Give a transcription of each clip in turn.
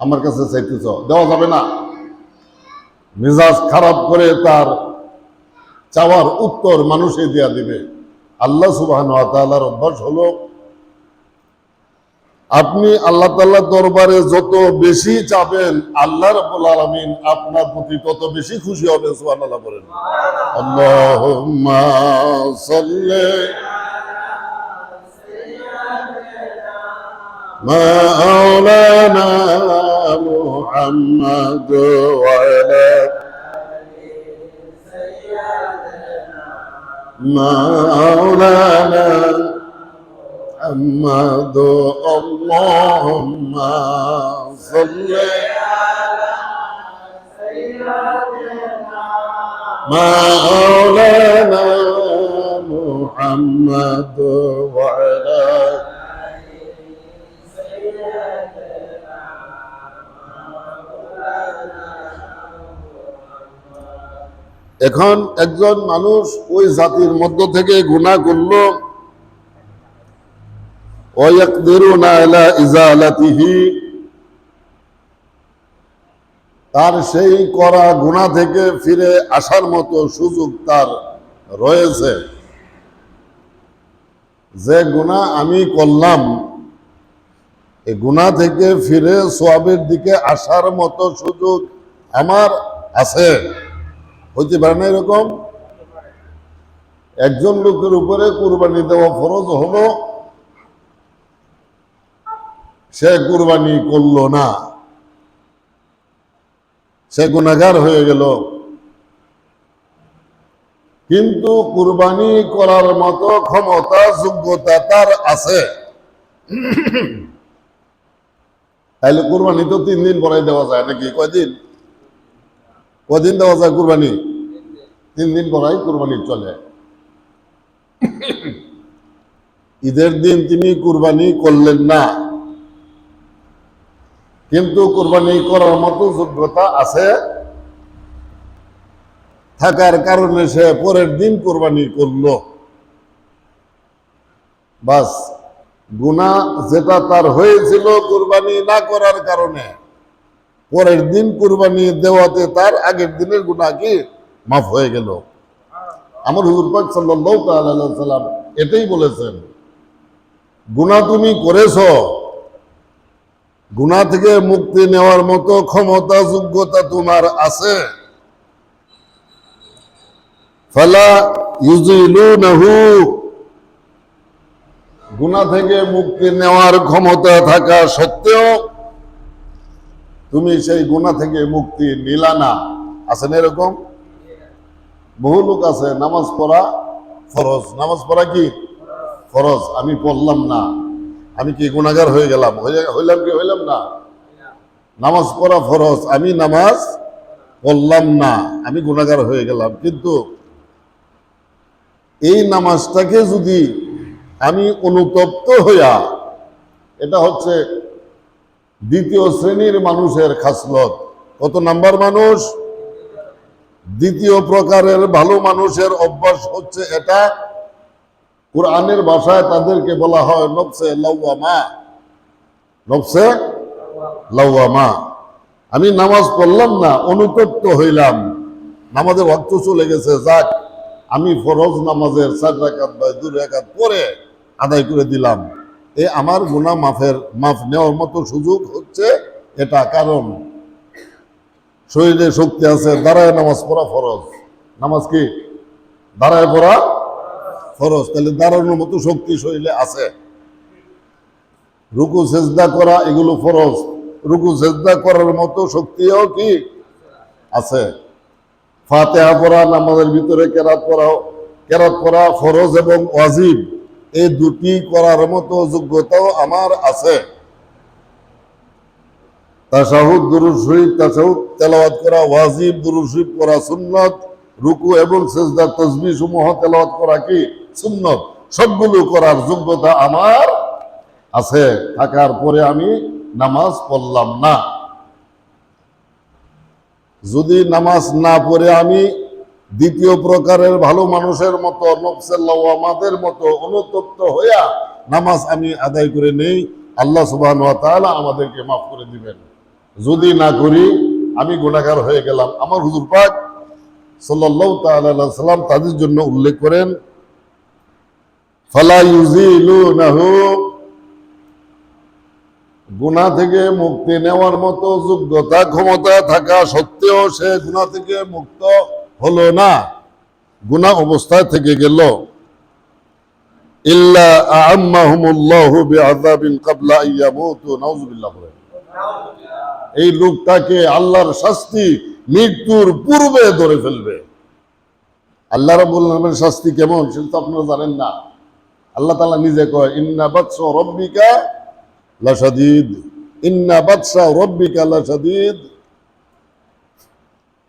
আমার কাছে চাইতেছ, দেওয়া যাবে না। মেজাজ খারাপ করে তার চাওয়ার উত্তর মানুষে দেওয়া দিবে। আল্লাহ সুবাহ অভ্যাস হলো, আপনি আল্লাহ তাল্লাহ দরবারে যত বেশি চাবেন আল্লাহ রবুল আলমিন আপনার প্রতি তত বেশি খুশি হবে সুহান আল্লাহ করেন আল্লাহ মা محمد وعلى مولانا محمد اللهم صل مولانا محمد এখন একজন মানুষ ওই জাতির মধ্য থেকে গুণা করল তার সেই করা গুণা থেকে ফিরে আসার মতো সুযোগ তার রয়েছে। যে গুণা আমি করলাম এই গুণা থেকে ফিরে সোয়াবের দিকে আসার মতো সুযোগ আমার আছে। হইতে পারে না এরকম? একজন লোকের উপরে কুরবানি দেওয়া ফরজ হলো, সে কুরবানি করল না। সে গুণাগার হয়ে গেল। কিন্তু কুরবানি করার মতো ক্ষমতা, যোগ্যতা তার আছে। তাহলে কুরবানি তো তিন দিন পরে দেওয়া যায় নাকি? কয়দিন? কদিন দেওয়া যায় কুরবানি? তিন দিন পরাই কুরবানি চলে। ঈদের দিন তিনি কুরবানি করলেন না। কিন্তু কুরবানি করার মতো যোগ্যতা আছে। থাকার কারণে সে পরের দিন কোরবানি করল। বাস গুণা যেটা তার হয়েছিল কুরবানি না করার কারণে পরের দিন কুরবানি দেওয়াতে তার আগের দিনের গুণা কি? মাফ হয়ে গেল। আমার হুজুর পাক সাল্লাম এটাই বলেছেন গুণা তুমি করেছ গুণা থেকে মুক্তি নেওয়ার মতো ক্ষমতা যোগ্যতা তোমার আছে। ফালা ইউজিলুনাহু গুণা থেকে মুক্তি নেওয়ার ক্ষমতা থাকা সত্ত্বেও তুমি সেই গুণা থেকে মুক্তি নিলা না। আছেন এরকম? বহু লোক আছে, নামাজ পড়া ফরজ। নামাজ পড়া কি? ফরজ। আমি পড়লাম না। আমি কি গুণাগার হয়ে গেলাম? হইলাম কি? হইলাম না। নামাজ পড়া ফরজ। আমি নামাজ পড়লাম না। আমি গুণাগার হয়ে গেলাম। কিন্তু এই নামাজটাকে যদি আমি অনুতপ্ত হইয়া, এটা হচ্ছে দ্বিতীয় শ্রেণির মানুষের খাসলত। কত নাম্বার মানুষ? দ্বিতীয় প্রকারের ভালো মানুষের অভ্যাস হচ্ছে এটা। কোরআনের ভাষায় তাদেরকে বলা হয় নবসে লাউয়ামা নবসে লাউয়ামা আমি নামাজ পড়লাম না, অনুতপ্ত হইলাম। নামাজের ভক্ত চলে গেছে, যাক। আমি ফরজ নামাজের চার রাকাত বা দু রাকাত পরে আদায় করে দিলাম। এ আমার গুনাহ মাফের, মাফ নেওয়ার মতো সুযোগ হচ্ছে এটা। কারণ শরীরে শক্তি আছে, দাঁড়ায় নামাজ পড়া ফরজ। নামাজ কি? দাঁড়ায় পড়া ফরজ। তাহলে দাঁড়ানোর মতো শক্তি শরীরে আছে। রুকু, সেজদা করা, এগুলো ফরজ। রুকু, সেজদা করার মতো শক্তিও কি? আছে। ফাতেহা পড়া, নামাজের ভিতরে কেরাত পড়াও। কেরাত পড়া ফরজ এবং ওয়াজিব। এই দুটি করার মতো যোগ্যতাও আমার আছে। তাশাহুদ দুরুদ শরীফ, তাশাহুদ তেলাওয়াত করা, ওয়াজিব দুরুদ শরীফ পড়া সুন্নত, রুকু এবং তসবিহ সমূহ করা কি সুন্নত? সবগুলো করার যোগ্যতা আমার আছে। থাকার পরে আমি নামাজ পড়লাম না। যদি নামাজ না পড়ে আমি দ্বিতীয় প্রকারের ভালো মানুষের মতো আমাদের মতো অনুতপ্ত হইয়া নামাজ আমি আদায় করে নেই, আল্লাহ সুবাহ আমাদেরকে মাফ করে দিবেন। যদি না করি, আমি গুণাগার হয়ে গেলাম। আমার হুজুর পাক তাআলা সাল্লাম তাদের জন্য উল্লেখ করেন, ফালা গুনাহ থেকে মুক্তি নেওয়ার মতো যোগ্যতা, ক্ষমতা থাকা সত্ত্বেও সে গুনাহ থেকে মুক্ত হলো না, গুনাহ অবস্থায় থেকে গেল। ইল্লা আ'আম্মাহুমুল্লাহু বিআযাবিন ক্বাবলা এই লোকটাকে আল্লাহর শাস্তি মৃত্যুর পূর্বে ধরে ফেলবে। আল্লাহ রাব্বুল আলামিনের শাস্তি কেমন সেটা তো আপনারা জানেন না। আল্লাহ তাআলা নিজে কয়, ইন্না বাতসা রাব্বিকা লাশাদীদ। ইন্না বাতসা রাব্বিকা লাশাদীদ।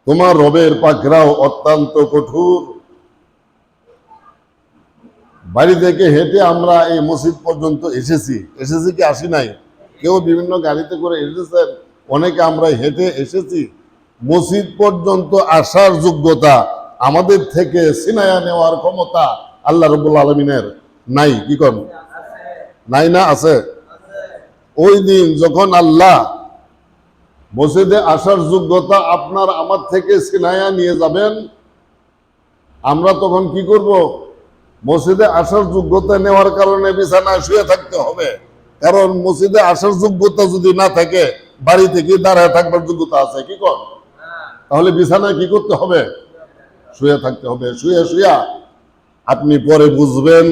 তোমার রবের পাকড়াও অত্যন্ত কঠোর। বাড়ি থেকে হেঁটে আমরা এই মসজিদ পর্যন্ত এসেছি। এসেছি কি আসি নাই? কেউ বিভিন্ন গাড়িতে করে এসেছেন অনেকে আমরা হেঁটে এসেছি। মসজিদ পর্যন্ত আসার যোগ্যতা আমাদের থেকে সিনায়া নেওয়ার ক্ষমতা আল্লাহ রবুল আলমিনের নাই, কি কর নাই না আছে? ওই দিন যখন আল্লাহ মসজিদে আসার যোগ্যতা আপনার আমার থেকে সিনায়া নিয়ে যাবেন। আমরা তখন কি করব? মসজিদে আসার যোগ্যতা নেওয়ার কারণে বিছানায় শুয়ে থাকতে হবে। কারণ মসজিদে আসার যোগ্যতা যদি না থাকে বাড়ি থেকে দাঁড়ায় থাকবার যোগ্যতা আছে কি কর তাহলে বিছানায় কি করতে হবে? শুয়ে থাকতে হবে। শুয়ে শুয়া আপনি পরে বুঝবেন,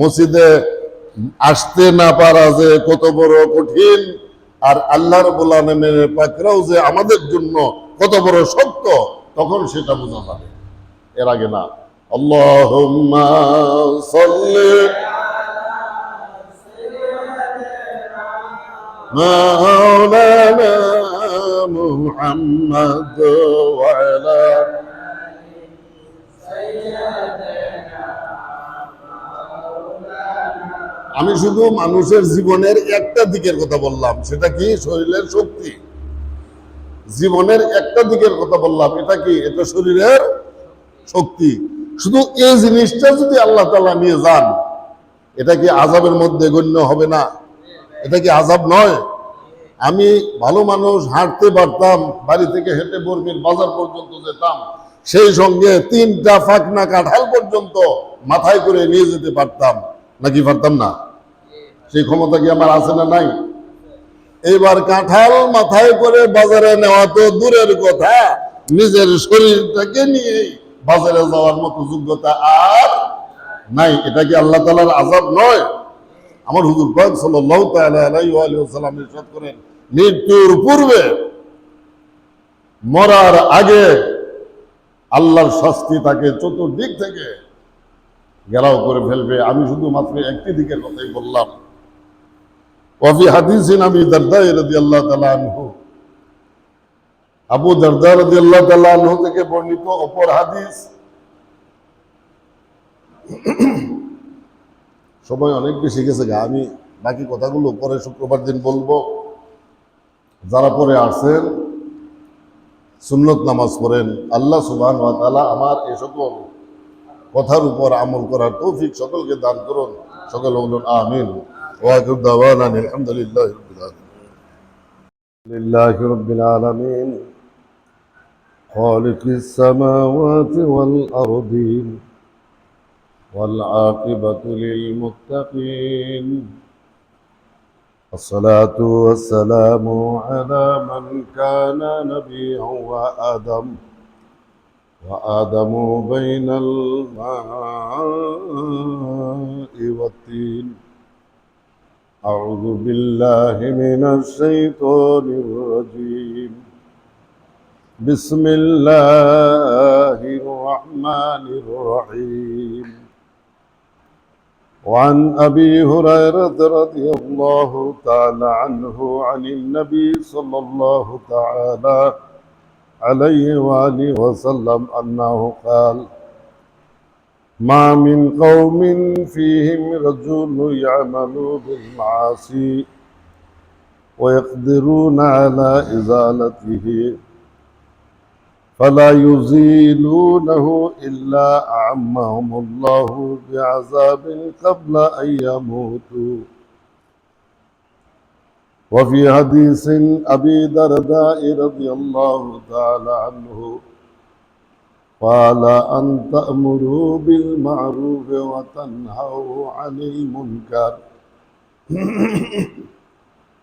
মসজিদে আসতে না পারা যে কত বড় কঠিন আর আল্লাহর বোলানের পাকরাও যে আমাদের জন্য কত বড় শক্ত তখন সেটা বোঝা যাবে এর আগে না আল্লাহুম্মা সাল্লি مولانا محمد وعلى আমি শুধু মানুষের জীবনের একটা দিকের কথা বললাম, সেটা কি শরীরের শক্তি? জীবনের একটা দিকের কথা বললাম, এটা কি? এটা শরীরের শক্তি। শুধু এই জিনিসটা যদি আল্লাহ তালা নিয়ে যান, এটা কি আজাবের মধ্যে গণ্য হবে না? এটা কি আজাব নয়? আমি ভালো মানুষ, হাঁটতে পারতাম, বাড়ি থেকে হেঁটে বর্মির বাজার পর্যন্ত যেতাম, সেই সঙ্গে তিনটা ফাঁকনা কাঁঠাল পর্যন্ত মাথায় করে নিয়ে যেতে পারতাম। নাকি পারতাম না? সেই ক্ষমতা কি আমার আছে না নাই? এইবার কাঁঠাল মাথায় করে বাজারে নেওয়া তো দূরের কথা। নিজের শরীরটাকে নিয়ে বাজারে যাওয়ার মতো যোগ্যতা আর নাই। এটা কি আল্লাহ তালার আজাব নয়? আমার হুজুর আলিহি ইরশাদ করেন, মৃত্যুর পূর্বে মরার আগে আল্লাহর শাস্তি তাকে চতুর্দিক থেকে ঘেরাও করে ফেলবে। আমি শুধু মাত্র একটি দিকের কথাই বললাম। ওয়াফি হাদিসিন আমি দারদা রাদিয়াল্লাহু তাআলা আনহু। আবু দারদা রাদিয়াল্লাহু তাআলা আনহু থেকে বর্ণিত অপর হাদিস। সময় অনেক বেশি গেছে গা, আমি বাকি কথাগুলো পরে শুক্রবার দিন বলব। যারা পরে আসেন, সুন্নত নামাজ পড়েন, আল্লাহ তাআলা আমার এই সকল কথার উপর আমল করার তৌফিক সকলকে দান করুন সকল বলুন আমিন ওয়া আখির দাওয়ানা আলহামদুলিল্লাহি রাব্বিল আলামিন লিল্লাহি রাব্বিল আলামিন خالق السماوات والأرضين والعاقبة للمتقين الصلاة والسلام على من كان نبيا وآدم وآدم بين الماء والطين أعوذ بالله من الشيطان الرجيم بسم الله الرحمن الرحيم وعن أبي هريرة رضي الله تعالى عنه عن النبي صلى الله تعالى عليه وآله وسلم أنه قال ما من قوم فيهم رجل يعمل بالمعاصي ويقدرون على إزالته فلا يزيلونه إلا أعمهم الله بعذاب قبل أن يموتوا وفي حديث أبي درداء رضي الله تعالى عنه قال أن تأمروا بالمعروف وتنهوا عن المنكر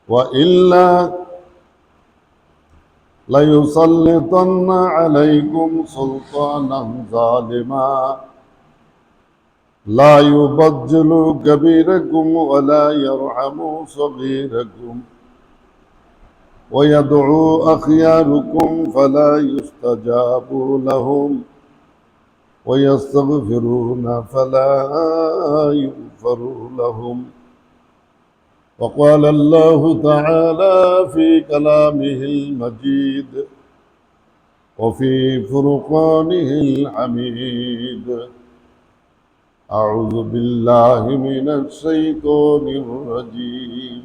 وإلا ليسلطن عليكم سلطانا ظالما لا يبجل كبيركم ولا يرحم صغيركم ويدعو أخياركم فلا يستجاب لهم ويستغفرون فلا يغفر لهم وقال الله تعالى في كلامه المجيد وفي فرقانه الحميد أعوذ بالله من الشيطان الرجيم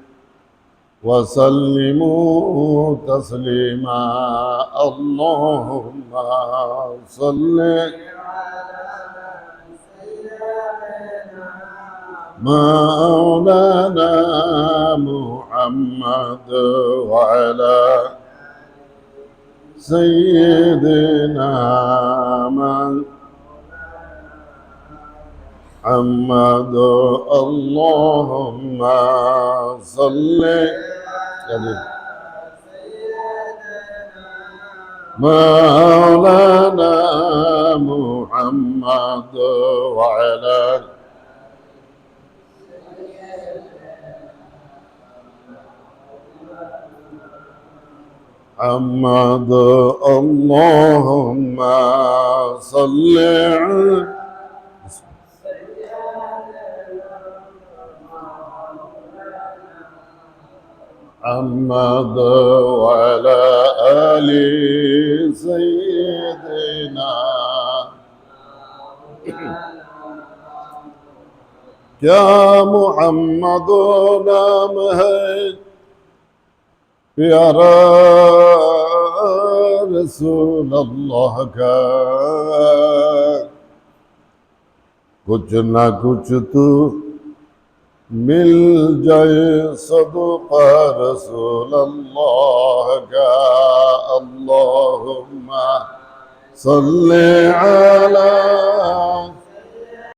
وسلموا تسليما. اللهم صل مولانا محمد وعلى سيدنا من محمد اللهم صل عليه مولانا محمد وعلى محمد اللهم صل على محمد وعلى آل سيدنا يا محمد نام يا رسول الله کا کچھ نہ मिल जाए सदका रसूल अल्लाह का अल्लाहुम्मा सल्ले अला